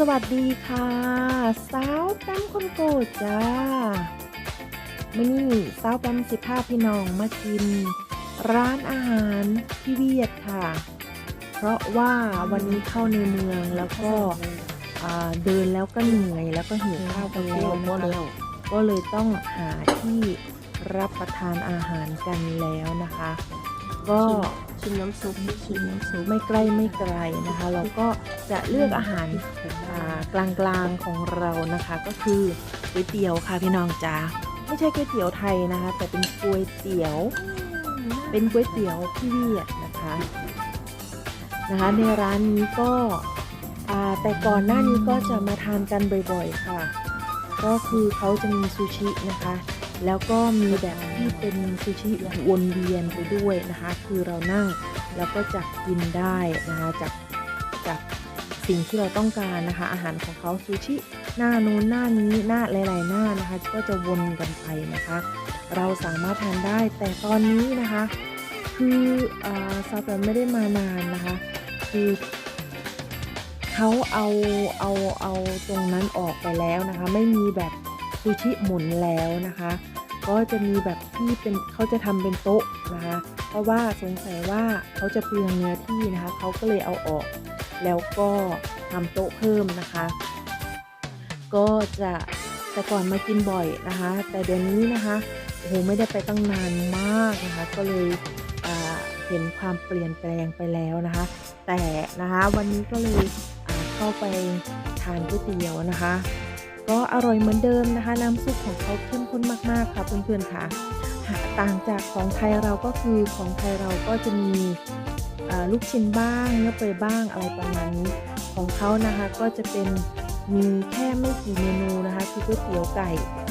สวัสดีค่ะ สาวแปมคนโกดจ้ามื่อนี้สาวแปมสิพาพี่น้องมากิน ร้านอาหารพี่เวียดค่ะ เพราะว่าวันนี้เข้าในเมืองแล้วก็เดินแล้วก็เหนื่อยแล้วก็หิวข้าวไปแล้วนะคะก็เลยต้องหาที่รับประทานอาหารกันแล้วนะคะ ก็ ชิมน้ำซุปชิมน้ำซุปไม่ใกล้ไม่ไกลนะคะ เราก็จะเลือกอาหารอ่ากลางๆของเรานะคะ ก็คือก๋วยเตี๋ยวค่ะพี่น้องจ้าไม่ใช่ก๋วยเตี๋ยวไทยนะคะ แต่เป็นก๋วยเตี๋ยว เป็นก๋วยเตี๋ยวพี่เวียดนะคะนะคะ ในร้านนี้ก็แต่ก่อนหน้านี้ก็จะมาทานกันบ่อยๆค่ะ ก็คือเขาจะมีซูชินะคะ แล้วก็มีแบบที่เป็นซูชิวนเวียนไปด้วยนะคะ คือเรานั่งแล้วก็จับกินได้นะคะจากจากสิ่งที่เราต้องการนะคะ อาหารของเขาซูชิหน้านู้นหน้านี้หน้าหลาย ๆ หน้านะคะ ก็จะวนกันไปนะคะ เราสามารถทานได้แต่ตอนนี้นะคะ คืออาซาแปมไม่ได้มานานนะคะ คือเขาเอาเอาเอาตรงนั้นออกไปแล้วนะคะ ไม่มีแบบ ซูชิหมุนแล้วนะคะ ก็จะมีแบบที่เป็นเขาจะทำเป็นโต๊ะนะคะ เพราะว่าสงสัยว่าเขาจะเปลืองเนื้อที่นะคะเขาก็เลยเอาออก แล้วก็ทำโต๊ะเพิ่มนะคะ ก็จะแต่ก่อนมากินบ่อยนะคะ แต่เดี๋ยวนี้นะคะโอ้โหไม่ได้ไปตั้งนานมากนะคะ ก็เลยเห็นความเปลี่ยนแปลงไปแล้วนะคะ แต่นะคะวันนี้ก็เลยเข้าไปทานก๋วยเตี๋ยวนะคะ ก็อร่อยเหมือนเดิมนะคะ น้ำซุปของเขาเข้มข้นมากๆค่ะเพื่อนๆค่ะต่างจากของไทยเราก็คือของไทยเราก็จะมีลูกชิ้นบ้างเนื้อเปื่อยบ้างอะไรประมาณนี้ของเขานะคะก็จะเป็นมีแค่ไม่กี่เมนูนะคะคือก๋วยเตี๋ยวไก่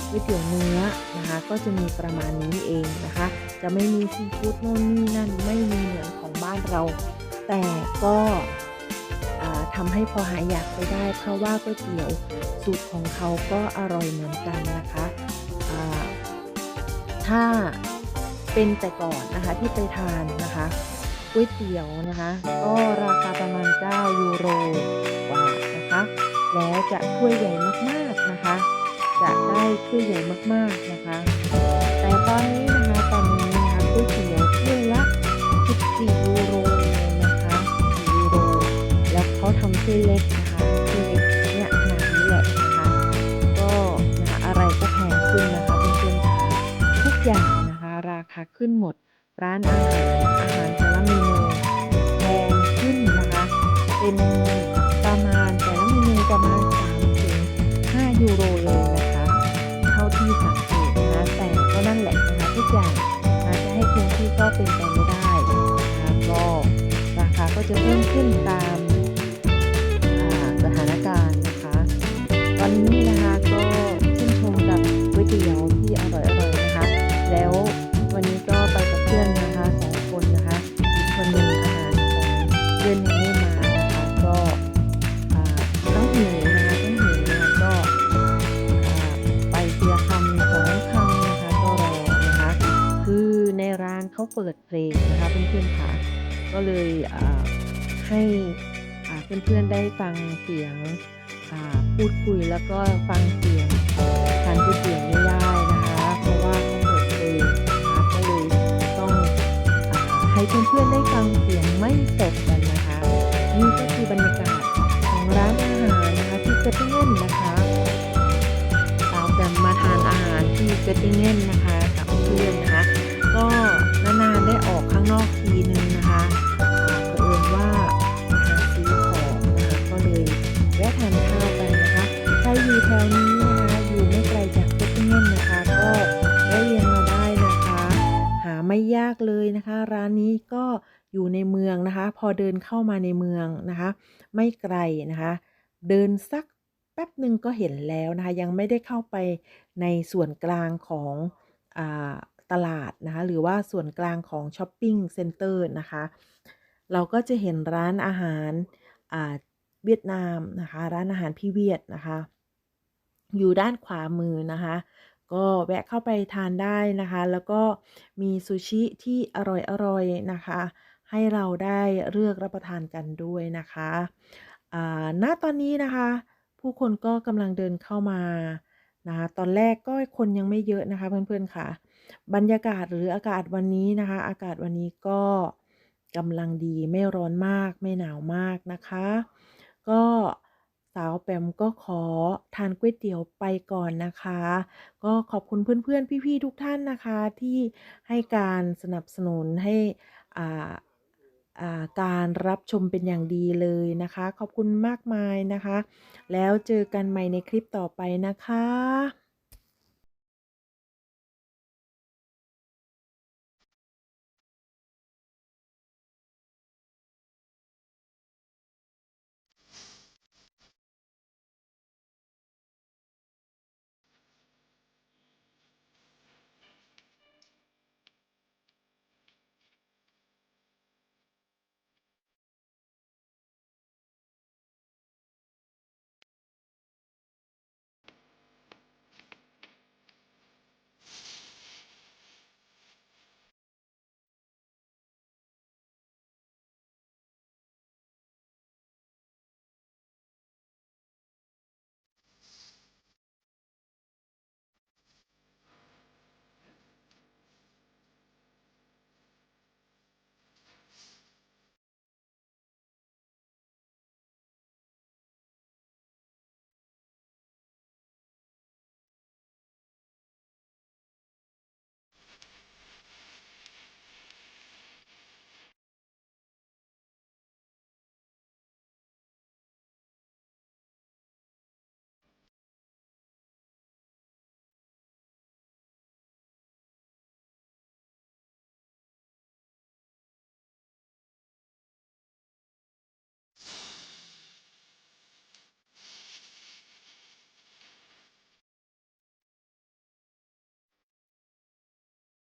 ก๋วยเตี๋ยวเนื้อนะคะ ก็จะมีประมาณนี้เองนะคะ จะไม่มีซีฟู้ดโน่นนี่นั่นไม่มีเหมือนของบ้านเรา แต่ก็ อ่าทำให้พอหายอยากไปได้ เพราะว่าก๋วยเตี๋ยวสูตรของเขาก็อร่อยเหมือนกันนะคะถ้าเป็นแต่ก่อนนะคะที่ไปทานนะคะก๋วยเตี๋ยวนะคะก็ราคาประมาณ 9 ยูโรกว่านะคะแล้วจะถ้วยใหญ่มากๆนะคะ จะได้ถ้วยใหญ่มากๆนะคะ แต่ตอนนี้นะคะตอนนี้นะคะก๋วยเตี๋ยวถ้วยละ 14 เขาทำถ้วยเล็กนะคะถ้วยเล็กเนี่ยขนาดนี้แหละนะคะก็นะคะอะไรก็แพงขึ้นนะคะเพื่อนๆค่ะทุกอย่างนะคะราคาขึ้นหมดร้านอาหารอาหารแต่ละเมนูแพงขึ้นนะคะเป็นประมาณแต่ละเมนูประมาณ3ถึง5ยูโรเลยนะคะเท่าที่สังเกตนะคะแต่ก็นั่นแหละนะคะทุกอย่างอาจจะให้คงที่ก็เป็นไปไม่ได้นะคะก็ราคาก็จะเพิ่มขึ้นตาม เขาเปิดเพลงนะคะเพื่อนๆค่ะ ก็เลยให้เพื่อนๆได้ฟังเสียงพูดคุยแล้วก็ฟังเสียงทานก๋วยเตี๋ยวไม่ได้นะคะ เพราะว่าเขาเปิดเพลงนะคะก็เลยต้องอให้เพื่อนๆได้ฟังเสียงไม่ตกกันนะคะ นี่ก็คือบรรยากาศของร้านอาหารนะคะที่เกตติเงนนะคะเราจะมาทานอาหารที่เกตติเงนนะคะกับเพื่อน รอยู่แถวนี้นะคะอยู่ไม่ไกลจากเกตติเงนนะคะ ก็แวะเวียนมาได้นะคะ หาไม่ยากเลยนะคะ ร้านนี้ก็อยู่ในเมืองนะคะ พอเดินเข้ามาในเมืองนะคะ ไม่ไกลนะคะ เดินสักแป๊บหนึ่งก็เห็นแล้วนะคะ ยังไม่ได้เข้าไปในส่วนกลางของอตลาดนะคะ หรือว่าส่วนกลางของช้อปปิ้งเซ็นเตอร์นะคะ เราก็จะเห็นร้านอาหารเวียดนามนะคะ ร้านอาหารพี่เวียดนะคะ อยู่ด้านขวามือนะคะ ก็แวะเข้าไปทานได้นะคะ แล้วก็มีซูชิที่อร่อยๆนะคะ ให้เราได้เลือกรับประทานกันด้วยนะคะณตอนนี้นะคะ ผู้คนก็กำลังเดินเข้ามานะคะตอนแรกก็คนยังไม่เยอะนะคะ เพื่อนๆค่ะ บรรยากาศหรืออากาศวันนี้นะคะ อากาศวันนี้ก็กำลังดีไม่ร้อนมากไม่หนาวมากนะคะ ก็ สาวแปมก็ขอทานก๋วยเตี๋ยวไปก่อนนะคะ ก็ขอบคุณเพื่อนๆ พี่ๆ ทุกท่านนะคะ ที่ให้การสนับสนุนให้อ่าอ่าการรับชมเป็นอย่างดีเลยนะคะ ขอบคุณมากมายนะคะ แล้วเจอกันใหม่ในคลิปต่อไปนะคะ